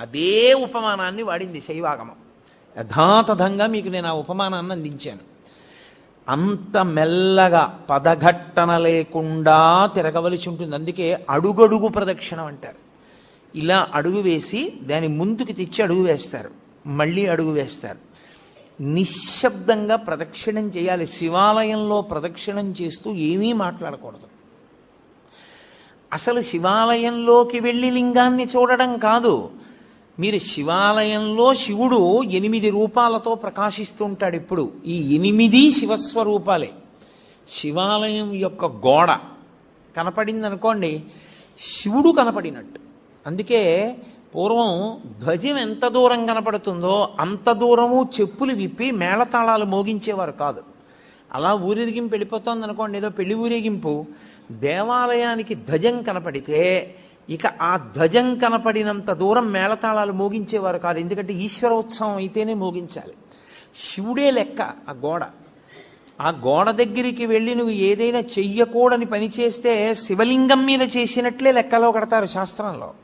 అదే ఉపమానాన్ని వాడింది శైవాగమం. యథాతథంగా మీకు నేను ఆ ఉపమానాన్ని అందించాను. అంత మెల్లగా పదఘట్టన లేకుండా తిరగవలసి ఉంటుంది. అందుకే అడుగడుగు ప్రదక్షిణం అంటారు. ఇలా అడుగు వేసి దాని ముందుకు తెచ్చి అడుగు వేస్తారు. మళ్ళీ అడుగు వేస్తారు. నిశ్శబ్దంగా ప్రదక్షిణం చేయాలి. శివాలయంలో ప్రదక్షిణం చేస్తూ ఏమీ మాట్లాడకూడదు. అసలు శివాలయంలోకి వెళ్ళి లింగాన్ని చూడడం కాదు. మీరు శివాలయంలో శివుడు ఎనిమిది రూపాలతో ప్రకాశిస్తూ ఉంటాడు ఇప్పుడు. ఈ ఎనిమిది శివస్వరూపాలే. శివాలయం యొక్క గోడ కనపడింది అనుకోండి శివుడు కనపడినట్టు. అందుకే పూర్వం ధ్వజం ఎంత దూరం కనపడుతుందో అంత దూరము చెప్పులు విప్పి మేళతాళాలు మోగించేవారు కాదు. అలా ఊరేగింపు వెళ్ళిపోతుంది అనుకోండి ఏదో పెళ్ళి ఊరేగింపు దేవాలయానికి ధ్వజం కనపడితే ఇక ఆ ధ్వజం కనపడినంత దూరం మేళతాళాలు మోగించేవారు కాదు. ఎందుకంటే ఈశ్వరోత్సవం అయితేనే మోగించాలి. శివుడే లెక్క ఆ గోడ. ఆ గోడ దగ్గరికి వెళ్ళి నువ్వు ఏదైనా చెయ్యకూడని పని చేస్తే శివలింగం మీద చేసినట్లే లెక్కలో కడతారు శాస్త్రంలో.